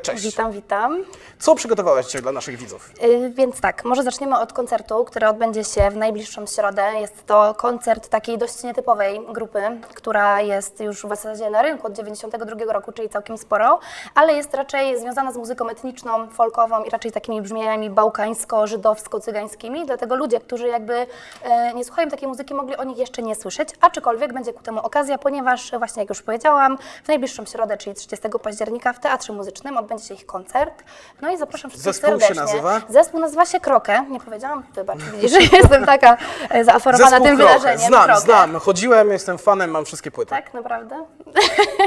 Cześć. Witam, witam. Co przygotowałaś dzisiaj dla naszych widzów? Y, Więc tak, może zaczniemy od koncertu, który odbędzie się w najbliższą środę. Jest to koncert takiej dość nietypowej grupy, która jest już w zasadzie na rynku od 92 roku, czyli całkiem sporo, ale jest raczej związana z muzyką etniczną, folkową i raczej takimi brzmieniami bałkańsko-żydowsko-cygańskimi, dlatego ludzie, którzy jakby e, nie słuchają takiej muzyki, mogli o nich jeszcze nie słyszeć, aczkolwiek będzie ku temu okazja, ponieważ właśnie jak już powiedziałam, w najbliższą środę, czyli 30 października w Teatrze Muzycznym odbędzie się ich koncert. No i zapraszam wszystkich Zespół się serdecznie. nazywa? Zespół nazywa się Krokę. Nie powiedziałam? Wybacz, widzisz, że jestem taka e, zaaforowana Zespół tym Krokę. wydarzeniem. Znam, Krokę. znam. Chodziłem, jestem fanem, mam wszystkie płyty. Tak, naprawdę?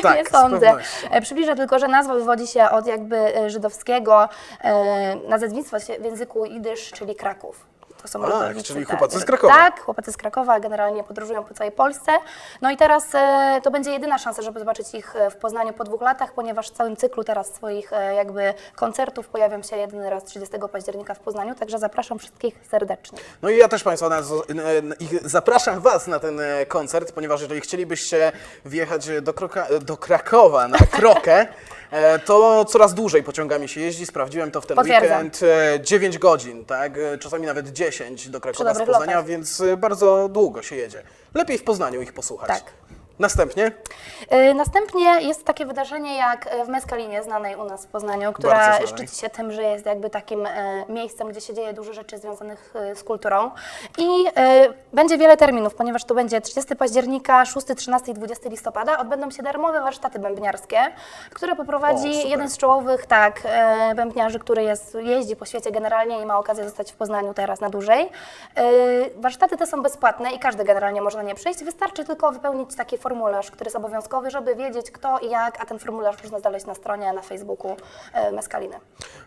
Tak, nie sądzę. E, Przybliżę tylko, że nazwa wywodzi się od jakby e, żydowskiego nazewnictwa się w języku jidysz, czyli Kraków. To są A, czyli tak. chłopacy z Krakowa. Tak, chłopacy z Krakowa generalnie podróżują po całej Polsce. No i teraz e, to będzie jedyna szansa, żeby zobaczyć ich e, w Poznaniu po dwóch latach, ponieważ w całym cyklu teraz swoich e, jakby koncertów pojawią się jedyny raz 30 października w Poznaniu, także zapraszam wszystkich serdecznie. No i ja też Państwa na, na, ich zapraszam Was na ten e, koncert, ponieważ jeżeli chcielibyście wjechać do, Kroka, do Krakowa na Krokę, to coraz dłużej pociągami się jeździ. Sprawdziłem to w ten Potwierdzam. weekend. e, 9 godzin, tak? E, Czasami nawet 10 do Krakowa z dobrych Poznania, lotach. więc e, bardzo długo się jedzie. Lepiej w Poznaniu ich posłuchać. Tak. Następnie Y, Następnie jest takie wydarzenie jak e, w Meskalinie, znanej u nas w Poznaniu, która szczyci się tym, że jest jakby takim e, miejscem, gdzie się dzieje dużo rzeczy związanych e, z kulturą. I e, będzie wiele terminów, ponieważ to będzie 30 października, 6, 13 i 20 listopada. Odbędą się darmowe warsztaty bębniarskie, które poprowadzi O, jeden z czołowych tak, e, bębniarzy, który jest, jeździ po świecie generalnie i ma okazję zostać w Poznaniu teraz na dłużej. E, Warsztaty te są bezpłatne i każdy generalnie może na nie przyjść. Wystarczy tylko wypełnić taki formularz, który jest obowiązkowy, żeby wiedzieć kto i jak, a ten formularz można znaleźć na stronie, na Facebooku e, Meskaliny.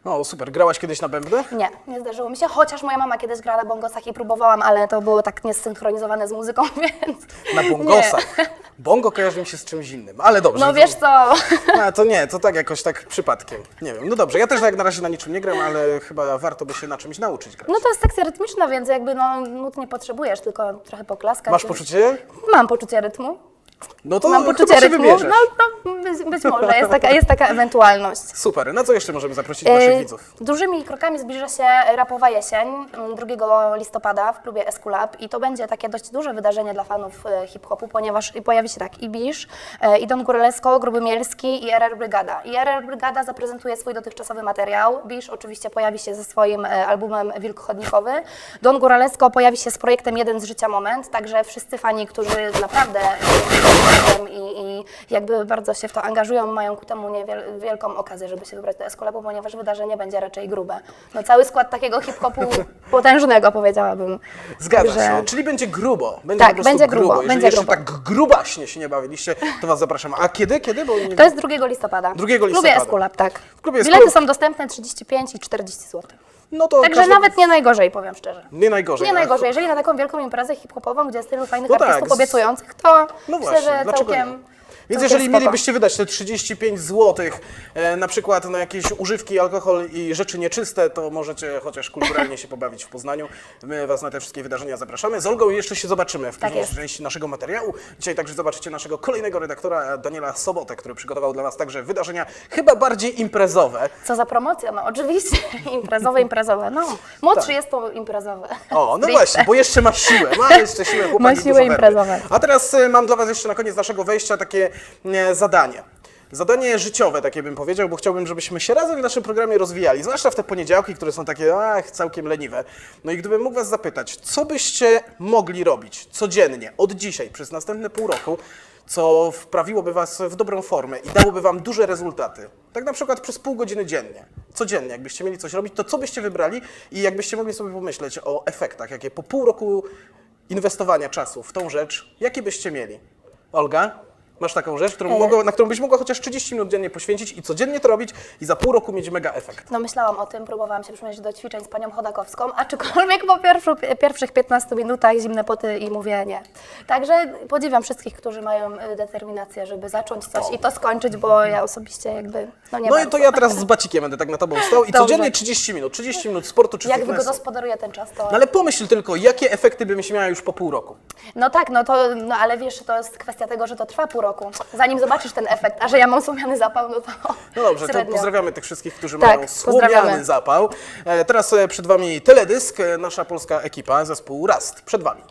O, super. Grałaś kiedyś na bębny? Nie, nie zdarzyło mi się, chociaż moja mama kiedyś grała na bongosach i próbowałam, ale to było tak niesynchronizowane z muzyką, więc... Na bongosach. Bongo kojarzy mi się z czymś innym, ale dobrze. No wiesz co, A, to nie, to tak jakoś tak przypadkiem. Nie wiem, no dobrze, ja też jak na razie na niczym nie gram, ale chyba warto by się na czymś nauczyć grać. no to jest sekcja rytmyczna, więc jakby no nut nie potrzebujesz, tylko trochę poklaskać. Masz poczucie? Mam poczucie rytmu. No to Mam chyba poczucie się rytmu. No, wybierzesz. no być, być może, jest taka, jest taka ewentualność. Super, na co jeszcze możemy zaprosić naszych E, widzów? Dużymi krokami zbliża się rapowa jesień m, 2 listopada w klubie Esculap i to będzie takie dość duże wydarzenie dla fanów e, hip-hopu, ponieważ i pojawi się tak Ibisz, e, i Don Góralesko, Gruby Mielski i RR Brygada. I RR Brygada zaprezentuje swój dotychczasowy materiał. Bisz oczywiście pojawi się ze swoim e, albumem Wilk Chodnikowy. Don Góralesko pojawi się z projektem Jeden z życia moment, także wszyscy fani, którzy naprawdę e, i, i jakby bardzo się w to angażują, mają ku temu niewiel, wielką okazję, żeby się wybrać do Escolapu, ponieważ wydarzenie będzie raczej grube. No cały skład takiego hip-hopu potężnego powiedziałabym. Zgadza Także- się, czyli będzie grubo. Będzie Tak, będzie grubo, Jeżeli będzie jeszcze grubo. tak grubaśnie się nie bawiliście, to Was zapraszam. A kiedy, kiedy? Bo nie... To jest 2 listopada. 2 W klubie listopada. Esculap, tak. W klubie Bilety Esculap. są dostępne 35 i 40 zł. No to Także każdy- nawet nie najgorzej, powiem szczerze. Nie najgorzej. Nie a- najgorzej. Jeżeli na taką wielką imprezę hip-hopową, gdzie jest tylu fajnych No tak, artystów z- obiecujących, to No myślę, właśnie, że dlaczego całkiem. Więc jeżeli mielibyście wydać te 35 zł e, na przykład na jakieś używki, alkohol i rzeczy nieczyste, to możecie chociaż kulturalnie się pobawić w Poznaniu. My Was na te wszystkie wydarzenia zapraszamy. Z Olgą jeszcze się zobaczymy w Tak późniejszej części naszego materiału. Dzisiaj także zobaczycie naszego kolejnego redaktora Daniela Sobotę, który przygotował dla Was także wydarzenia chyba bardziej imprezowe. Co za promocja? No oczywiście, imprezowe, imprezowe. No, młodszy Tak. jest to imprezowe. O, no Stricte. właśnie, bo jeszcze ma siłę, ma jeszcze siłę chłopak Ma siłę imprezowe. A teraz e, mam dla Was jeszcze na koniec naszego wejścia takie e, zadanie. Zadanie życiowe, takie bym powiedział, bo chciałbym, żebyśmy się razem w naszym programie rozwijali, zwłaszcza w te poniedziałki, które są takie, ach, całkiem leniwe. No i gdybym mógł Was zapytać, co byście mogli robić codziennie, od dzisiaj, przez następne pół roku, co wprawiłoby Was w dobrą formę i dałoby Wam duże rezultaty. Tak na przykład przez pół godziny dziennie. Codziennie, jakbyście mieli coś robić, to co byście wybrali i jakbyście mogli sobie pomyśleć o efektach, jakie po pół roku inwestowania czasu w tą rzecz, jakie byście mieli? Olga? Masz taką rzecz, którą E. mogła, na którą byś mogła chociaż 30 minut dziennie poświęcić i codziennie to robić i za pół roku mieć mega efekt. No myślałam o tym, próbowałam się przymierzyć do ćwiczeń z panią Chodakowską, aczkolwiek po pierwszu, pierwszych 15 minutach zimne poty i mówię nie. Także podziwiam wszystkich, którzy mają y, determinację, żeby zacząć coś i to skończyć, bo ja osobiście jakby, no nie No i to ja teraz z bacikiem będę tak na tobą stał i Dobrze. codziennie 30 minut, 30 minut sportu czy Jak fitnessu. wygospodaruję ten czas, to... No ale pomyśl tylko, jakie efekty byś miała już po pół roku. No tak, no to, no ale wiesz, to jest kwestia tego, że to trwa pół roku. Zanim zobaczysz ten efekt, a że ja mam słomiany zapał, no to No dobrze, to średnio. pozdrawiamy tych wszystkich, którzy Tak, mają słomiany pozdrawiamy. zapał. E, teraz e, przed Wami teledysk, e, nasza polska ekipa, zespół Rast. Przed Wami.